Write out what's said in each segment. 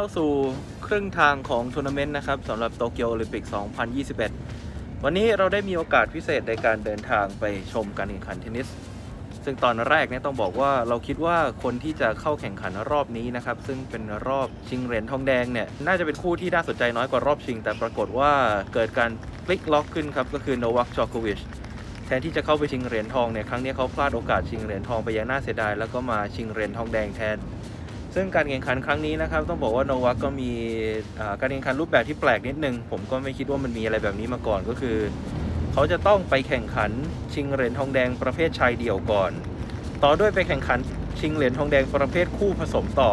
เข้าสู่ครึ่งทางของทัวร์นาเมนต์นะครับสำหรับโตเกียวโอลิมปิก 2021 วันนี้เราได้มีโอกาสพิเศษในการเดินทางไปชมการแข่งขันเทนนิส ซึ่งตอนแรกเนี่ยต้องบอกว่าเราคิดว่าคนที่จะเข้าแข่งขันรอบนี้นะครับ ซึ่งเป็นรอบชิงเหรียญทองแดงเนี่ย น่าจะเป็นคู่ที่น่าสนใจน้อยกว่ารอบชิง แต่ปรากฏว่าเกิดการพลิกล็อกขึ้นครับ ก็คือโนวัคจอโควิชแทนที่จะเข้าไปชิงเหรียญทองเนี่ย ครั้งนี้เขาพลาดโอกาสชิงเหรียญทองไปอย่างน่าเสียดาย แล้วก็มาชิงเหรียญทองแดงแทน ซึ่งการแข่งขันครั้งนี้นะครับ ต้องบอกว่าโนวัคก็มีการแข่งขันรูปแบบที่แปลกนิดนึง ผมก็ไม่คิดว่ามันมีอะไรแบบนี้มาก่อนก็คือ เขาจะต้องไปแข่งขันชิงเหรียญทองแดงประเภทชายเดี่ยวก่อน ต่อด้วยไปแข่งขันชิงเหรียญทองแดงประเภทคู่ผสมต่อ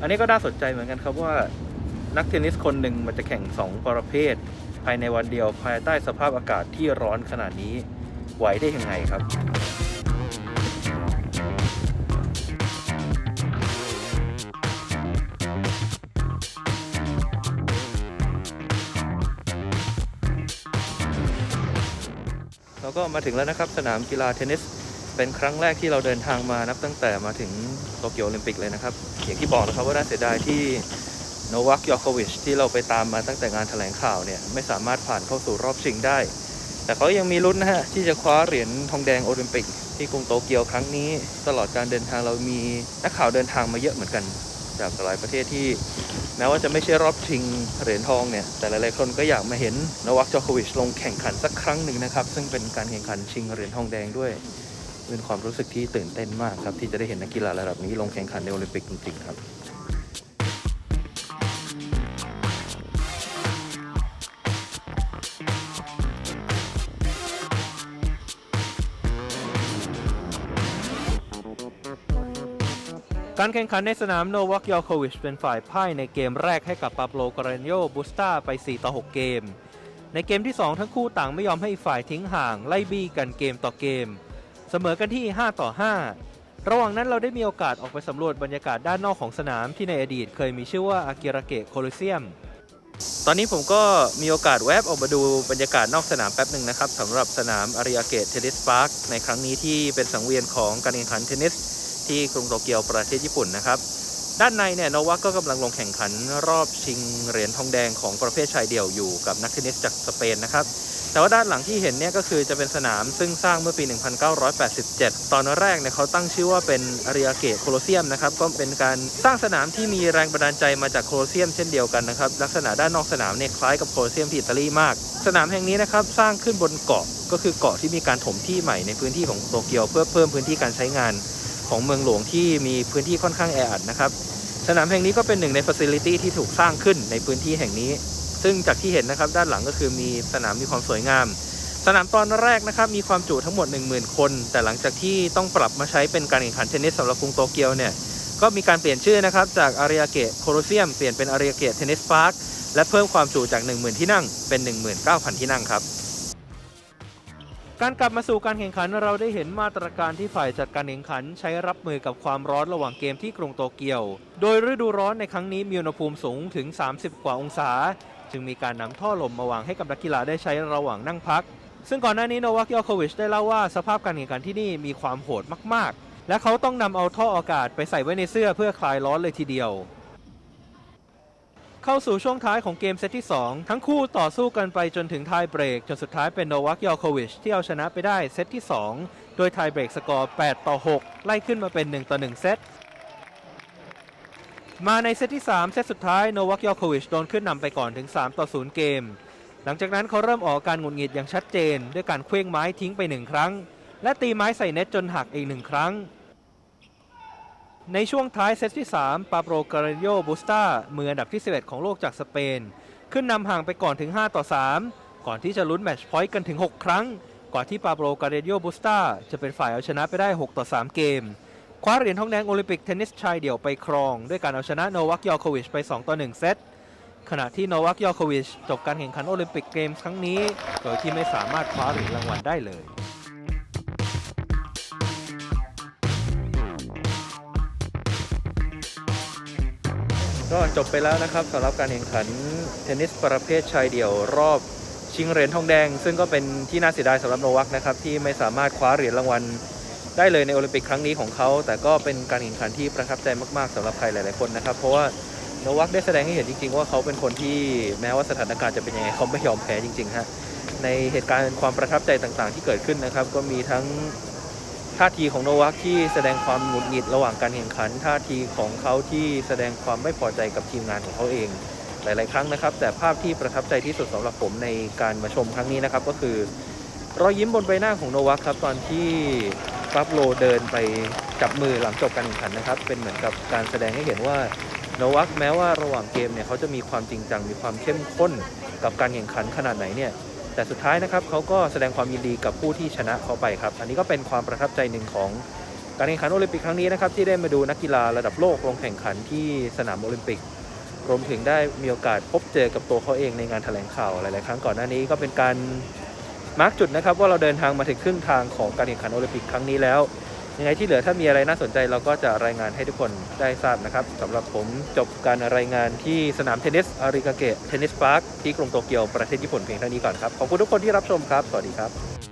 อันนี้ก็น่าสนใจเหมือนกันครับว่านักเทนนิสคนหนึ่งมันจะแข่ง 2 ประเภท ภายในวันเดียวภายใต้สภาพอากาศที่ร้อนขนาดนี้ไหวได้ยังไงครับ เราก็มาถึงแล้วนะครับสนามกีฬาเทนนิส เป็นครั้งแรกที่เราเดินทางมานับตั้งแต่มาถึงโตเกียวโอลิมปิกเลยนะครับ อย่างที่บอกนะครับว่าน่าเสียดายที่โนวัคยอโควิชที่เราไปตามมาตั้งแต่งานแถลงข่าวเนี่ยไม่สามารถผ่านเข้าสู่รอบชิงได้ แต่เขายังมีลุ้นนะฮะที่จะคว้าเหรียญทองแดงโอลิมปิก ที่กรุงโตเกียวครั้งนี้ ตลอดการเดินทางเรามีนักข่าวเดินทางมาเยอะเหมือนกัน จากหลายประเทศที่แม้ว่าจะไม่ใช่รอบชิงเหรียญทองเนี่ย แต่หลายๆคนก็อยากมาเห็นนวัคจอโควิชลงแข่งขันสักครั้งหนึ่งนะครับ ซึ่งเป็นการแข่งขันชิงเหรียญทองแดงด้วยเป็นความรู้สึกที่ตื่นเต้นมากครับที่จะได้เห็นนักกีฬาระดับนี้ลงแข่งขันในโอลิมปิกจริงๆครับ การแข่งขันในสนามโนวัคยอโควิชเป็นฝ่ายพ่ายในเกมแรกให้กับปาโปโลกรานโยบูสตาไป 4 ต่อ 6 เกม ในเกมที่ 2 ทั้งคู่ต่างไม่ยอมให้อีกฝ่ายทิ้งห่าง ไล่บี้กันเกมต่อเกม เสมอกันที่ 5 ต่อ 5 ระหว่างนั้นเราได้มีโอกาสออกไปสำรวจบรรยากาศด้านนอกของสนามที่ในอดีตเคยมีชื่อว่าอากิระเกะโคลิเซียม ตอนนี้ผมก็มีโอกาสแวบออกมาดูบรรยากาศนอกสนามแป๊บหนึ่งนะครับสำหรับสนามอาริอาเกะเทนนิสพาร์คในครั้งนี้ที่เป็นสังเวียนของการแข่งขันเทนนิส ที่กรุงโตเกียวประเทศญี่ปุ่นนะครับ ด้านในเนี่ยโนวัคก็กำลังลงแข่งขันรอบชิงเหรียญทองแดงของประเภทชายเดี่ยวอยู่กับนักเทนนิสจากสเปนนะครับ แต่ว่าด้านหลังที่เห็นเนี่ยก็คือจะเป็นสนามซึ่งสร้างเมื่อปี 1987 ตอนแรกเนี่ยเขาตั้งชื่อว่าเป็นอาริอาเกะโคลเซียมนะครับ ก็เป็นการสร้างสนามที่มีแรงบันดาลใจมาจากโคลเซียมเช่นเดียวกันนะครับ ลักษณะด้านนอกสนามเนี่ยคล้ายกับโคลเซียมที่อิตาลีมาก สนามแห่งนี้นะครับสร้างขึ้นบนเกาะก็คือเกาะที่มีการถมที่ใหม่ในพื้นที่ของโตเกียวเพื่อเพิ่มพื้นที่การใช้งาน ของเมืองหลวงที่มีพื้นที่ค่อนข้างแออัดนะครับ สนามแห่งนี้ก็เป็นหนึ่งในฟัซิลิตี้ที่ถูกสร้างขึ้นในพื้นที่แห่งนี้ ซึ่งจากที่เห็นนะครับด้านหลังก็คือมีสนามมีความสวยงาม สนามตอนแรกนะครับมีความจุทั้งหมด 10,000 คน แต่หลังจากที่ต้องปรับมาใช้เป็นการแข่งขันเทนนิสสำหรับกรุงโตเกียวเนี่ยก็มีการเปลี่ยนชื่อนะครับจากอาริยาเกะโคลเซียมเปลี่ยนเป็นอาริยาเกะเทนนิสพาร์คและเพิ่มความจุจาก 10,000 ที่นั่งเป็น 19,000 ที่นั่งครับ การกลับมาสู่การแข่งขันเราได้เห็นมาตรการที่ฝ่ายจัดการแข่งขันใช้รับมือกับความร้อนระหว่างเกมที่กรุงโตเกียว โดยฤดูร้อนในครั้งนี้มีอุณหภูมิสูงถึง 30 กว่าองศา จึงมีการนำท่อลมมาวางให้กับนักกีฬาได้ใช้ระหว่างนั่งพัก ซึ่งก่อนหน้านี้โนวัคยอโควิชได้เล่าว่าสภาพการแข่งขันที่นี่มีความโหดมากๆ และเขาต้องนำเอาท่ออากาศไปใส่ไว้ในเสื้อเพื่อคลายร้อนเลยทีเดียว เข้าสู่ช่วงท้ายของเกมเซตที่ 2 ทั้งคู่ต่อสู้กันไปจนถึงไทยเบรก จนสุดท้ายเป็นโนวัคยอโควิชที่เอาชนะไปได้เซตที่ 2 โดยไทยเบรกสกอร์ 8 ต่อ 6 ไล่ขึ้นมาเป็น 1 ต่อ 1 เซต มาในเซตที่ 3 เซตสุดท้ายโนวัคยอโควิชโดนขึ้นนำไปก่อนถึง 3 ต่อ 0 เกม หลังจากนั้นเขาเริ่มออกการหงุดหงิดอย่างชัดเจน ด้วยการเคว้งไม้ทิ้งไปหนึ่งครั้ง และตีไม้ใส่เน็ตจนหักอีกหนึ่งครั้ง ในช่วงท้ายเซตที่ 3 ปาโปรการโยบูสตามืออันดับที่ 11 ของโลกจากสเปน ขึ้นนำห่างไปก่อนถึง 5 ต่อ 3 ก่อนที่จะลุ้นแมตช์พอยต์กันถึง 6 ครั้ง ก่อนที่ปาโปรการโยบูสตาจะเป็นฝ่ายเอาชนะไปได้ 6 ต่อ 3 เกม คว้าเหรียญทองแดงโอลิมปิกเทนนิสชายเดี่ยวไปครอง ด้วยการเอาชนะโนวัคยอโควิชไป 2 ต่อ 1 เซต ขณะที่โนวัคยอโควิชจบการแข่งขันโอลิมปิกเกมส์ครั้งนี้ โดยที่ไม่สามารถคว้าเหรียญรางวัลได้เลย ก็จบไปแล้วนะครับสำหรับการแข่งขันเทนนิสประเภทชายเดี่ยวรอบชิงเหรียญทองแดง ซึ่งก็เป็นที่น่าเสียดายสำหรับโนวัคนะครับที่ไม่สามารถคว้าเหรียญรางวัลได้เลยในโอลิมปิกครั้งนี้ของเขา แต่ก็เป็นการแข่งขันที่ประทับใจมาก ๆสำหรับใครหลาย ๆ คนนะครับ เพราะว่าโนวัคได้แสดงให้เห็นจริง ๆ ว่าเขาเป็นคนที่แม้ว่าสถานการณ์จะเป็นยังไงเขาไม่ยอมแพ้จริง ๆ ฮะ ในเหตุการณ์ความประทับใจต่าง ๆ ที่เกิดขึ้นนะครับ ก็มีทั้ง ท่าทีของโนวัคที่แสดงความหงุดหงิดระหว่างการแข่งขัน ท่าทีของเขาที่แสดงความไม่พอใจกับทีมงานของเขาเอง หลาย ๆ ครั้งนะครับ แต่ภาพที่ประทับใจที่สุดสำหรับผมในการมาชมครั้งนี้นะครับก็คือ รอยยิ้มบนใบหน้าของโนวัคครับตอนที่ปาโลเดินไปจับมือหลังจบการแข่งขันนะครับ เป็นเหมือนกับการแสดงให้เห็นว่าโนวัคแม้ว่าระหว่างเกมเนี่ยเขาจะมีความจริงจังมีความเข้มข้นกับการแข่งขันขนาดไหนเนี่ย แต่สุดท้ายนะครับเขาก็แสดงความยินดีกับผู้ที่ชนะเขาไปครับ อันนี้ก็เป็นความประทับใจหนึ่งของการแข่งขันโอลิมปิกครั้งนี้นะครับที่ได้มาดูนักกีฬาระดับโลกลงแข่งขันที่สนามโอลิมปิกรวมถึงได้มีโอกาสพบเจอกับตัวเขาเองในงานแถลงข่าวหลาย ๆ ครั้งก่อนหน้านี้ก็เป็นการมาร์กจุดนะครับว่าเราเดินทางมาถึงครึ่งทางของการแข่งขันโอลิมปิกครั้งนี้แล้ว ยังไงที่เหลือถ้ามีอะไรน่าสนใจเราก็จะรายงานให้ทุกคนได้ทราบนะครับสำหรับผมจบการรายงานที่สนามเทนนิสอาริกาเกะเทนนิสพาร์คที่กรุงโตเกียวประเทศญี่ปุ่นเพียงเท่านี้ก่อนครับขอบคุณทุกคนที่รับชมครับสวัสดีครับ